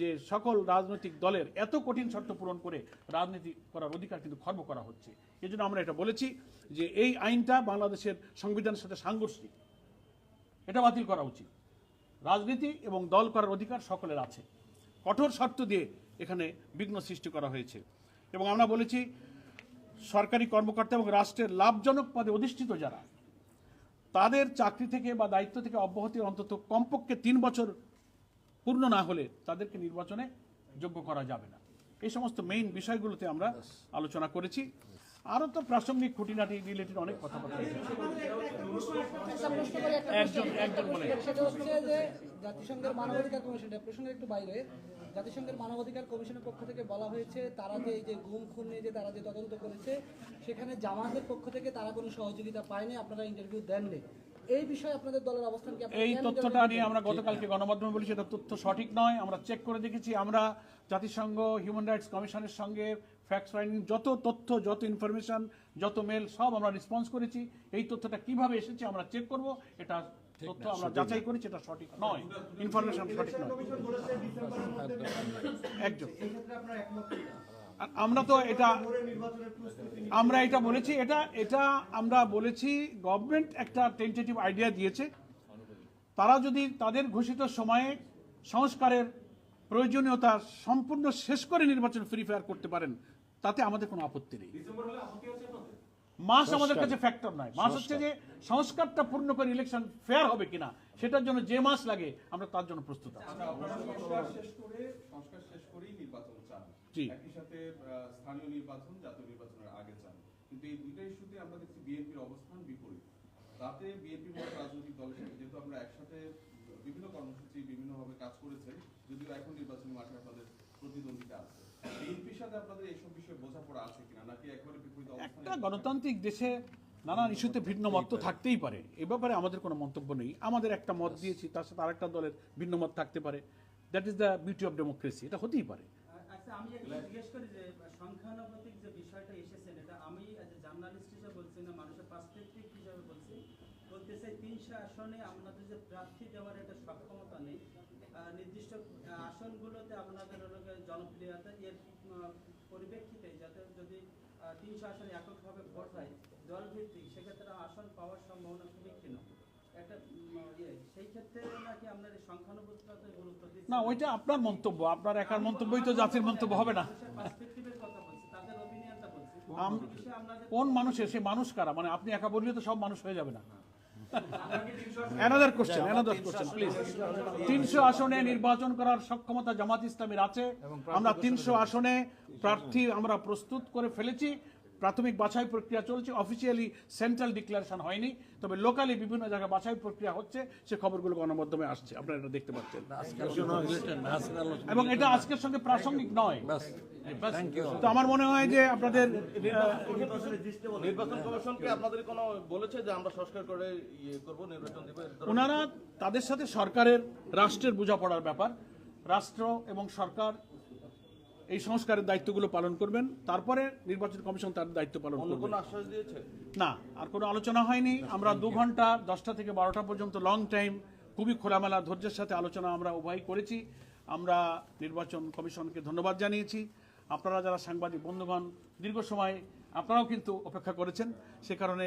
যে সকল রাজনৈতিক দলের এত কঠিন শর্ত পূরণ করে রাজনীতি করার অধিকার কিন্তু খর্ব করা হচ্ছে। এই জন্য আমরা এটা বলেছি যে এই আইনটা বাংলাদেশের সংবিধানের সাথে সাংঘর্ষিক। এটা বাতিল করা উচিত। রাজনীতি এবং দল করার অধিকার সকলের আছে। কঠোর শর্ত দিয়ে এখানে বিঘ্ন সৃষ্টি করা হয়েছে। এবং আমরা বলেছি, সরকারি কর্মকর্তা এবং রাষ্ট্রের লাভজনক পদে অধিষ্ঠিত যারা, তাদের চাকরি থেকে বা দায়িত্ব থেকে অব্যাহতি অন্তত কমপক্ষে তিন বছর পূর্ণ না হলে তাদেরকে নির্বাচনে যোগ্য করা যাবে না। এই সমস্ত মেইন বিষয়গুলোতে আমরা আলোচনা করেছি। আরও তো প্রাসঙ্গিক খুঁটিনাটি রিলেটেড অনেক কথাবার্তা। একজন একজন বলে। যে জাতিসংঘের মানবাধিকার কমিশন প্রসঙ্গের একটু বাইরে। জাতিসংঘের মানবাধিকার কমিশনের পক্ষ থেকে বলা হয়েছে, তারা যে এই যে গুম, খুন নিয়ে যে তারা যে তদন্ত করেছে, সেখানে জামাতের পক্ষ থেকে তারা কোনো সহযোগিতা পায়নি, আপনারা ইন্টারভিউ দেননি। এই বিষয়ে আপনাদের দলের অবস্থান কি? এই তথ্যটা নিয়ে আমরা গতকালকে গণমাধ্যমে বলেছি এটা তথ্য সঠিক নয়। আমরা চেক করে দেখেছি আমরা জাতিসংঘ হিউম্যান রাইটস কমিশনের সঙ্গে ফ্যাক্টস ফাইন্ডিং যত তথ্য যত ইনফরমেশন যত মেল সব আমরা রেসপন্স করেছি। এই তথ্যটা কীভাবে এসেছে আমরা চেক করব। এটা তথ্য আমরা যাচাই করেছি এটা সঠিক নয়। ইনফরমেশন সঠিক নয়। একজন আর আমরা তো এটা আমরা এটা বলেছি, এটা এটা আমরা বলেছি গভর্নমেন্ট একটা টেন্টেটিভ আইডিয়া দিয়েছে। তারা যদি তাদের ঘোষিত সময়ে সংস্কারের প্রয়োজনীয়তা সম্পূর্ণ শেষ করে নির্বাচন ফ্রি ফায়ার করতে পারেন, তাতে আমাদের কোনো আপত্তি নেই। মাস আমাদের কাছে ফ্যাক্টর নয় মাস হচ্ছে যে সংস্কারটা পূর্ণ করে ইলেকশন ফেয়ার হবে কিনা সেটার জন্য যে মাস লাগে আমরা তার জন্য প্রস্তুত আছি। সংস্কার শেষ করে সংস্কার শেষ করেই নির্বাচন চান জি। একই সাথে স্থানীয় নির্বাচন জাতীয় নির্বাচনের আগে চান কিন্তু এই দুইটা ইস্যুতে আমরা দেখছি বিএনপির অবস্থান বিপরীত। তাতে বিএনপির মতো রাজনৈতিক দলের সাথে যেহেতু আমরা একসাথে বিভিন্ন কর্মসূচি বিভিন্নভাবে কাজ করেছে যদিও এখন নির্বাচনী মাঠে আপনাদের প্রতিদ্বন্দ্বিতা আছে। বিএনপির সাথে আপনাদের এইসব বিষয়ে বোঝাপড়া আছে কিনা নাকি একবারে বিপরীত অবস্থান একটা গণতান্ত্রিক দেশে নানান ইস্যুতে ভিন্ন মত তো থাকতেই পারে। এ ব্যাপারে আমাদের কোনো মন্তব্য নেই। আমাদের একটা মত দিয়েছি তার সাথে আরেকটা দলের ভিন্ন মত থাকতে পারে। That is the beauty of democracy এটা হতেই পারে। আচ্ছা আমি জিজ্ঞেস করি যে সংখ্যানুপাতিক যে বিষয়টা এসেছেন এটা আমি জার্নালিস্ট হিসেবে বলছি না মানুষের পার্সপেক্টিভ হিসেবে বলছি। বলতে চাই তিনশো আসনে আপনাদের যে প্রার্থী দেওয়ার একটা সক্ষমতা নেই। আহ, নির্দিষ্ট আসনগুলোতে আপনাদের জনপ্রিয়তা এর যদি তিনশো আসনে এককভাবে ভোট হয় দল ভিত্তিক সেক্ষেত্রে আসন পাওয়ার সম্ভাবনা খুবই ক্ষীণ। একটা ইয়ে সেই ক্ষেত্রে নাকি আপনার এই গুরুত্ব দিচ্ছেন না ওইটা আপনার মন্তব্য আপনার একার মন্তব্যই তো জাতির মন্তব্য হবে না। কোন মানুষের? সে মানুষ কারা? মানে আপনি একা বললে তো সব মানুষ হয়ে যাবে না। Another question another question please তিনশো আসনে নির্বাচন করার সক্ষমতা জামাত ইসলামের আছে। আমরা তিনশো আসনে প্রার্থী আমরা প্রস্তুত করে ফেলেছি। প্রাথমিক বাছাই প্রক্রিয়া চলছে। অফিসিয়ালি সেন্ট্রাল ডিক্লারেশন হয়নি তবে লোকালি বিভিন্ন জায়গায় বাছাই প্রক্রিয়া হচ্ছে সে খবরগুলো গণমাধ্যমে আসছে। আপনারা এটা দেখতে পাচ্ছেন। এবং এটা আজকের সঙ্গে প্রাসঙ্গিক নয়। তো আমার মনে হয় যে আপনাদের নির্বাচন কমিশনকে আপনাদের কোনো বলেছে যে আমরা সংস্কার করে ইয়ে করব নির্বাচন দিব ওনারা তাদের সাথে সরকারের রাষ্ট্রের বোঝাপড়ার ব্যাপার। রাষ্ট্র এবং সরকার এই সংস্কারের দায়িত্বগুলো পালন করবেন তারপরে নির্বাচন কমিশন তার দায়িত্ব পালন করবে। আশ্বাস দিয়েছে? না আর কোনো আলোচনা হয়নি। আমরা দু ঘণ্টা দশটা থেকে বারোটা পর্যন্ত লং টাইম খুবই খোলামেলা ধৈর্যের সাথে আলোচনা আমরা উভয় করেছি। আমরা নির্বাচন কমিশনকে ধন্যবাদ জানিয়েছি। আপনারা যারা সাংবাদিক বন্ধুগণ দীর্ঘ সময় আপনারাও কিন্তু অপেক্ষা করেছেন। সে কারণে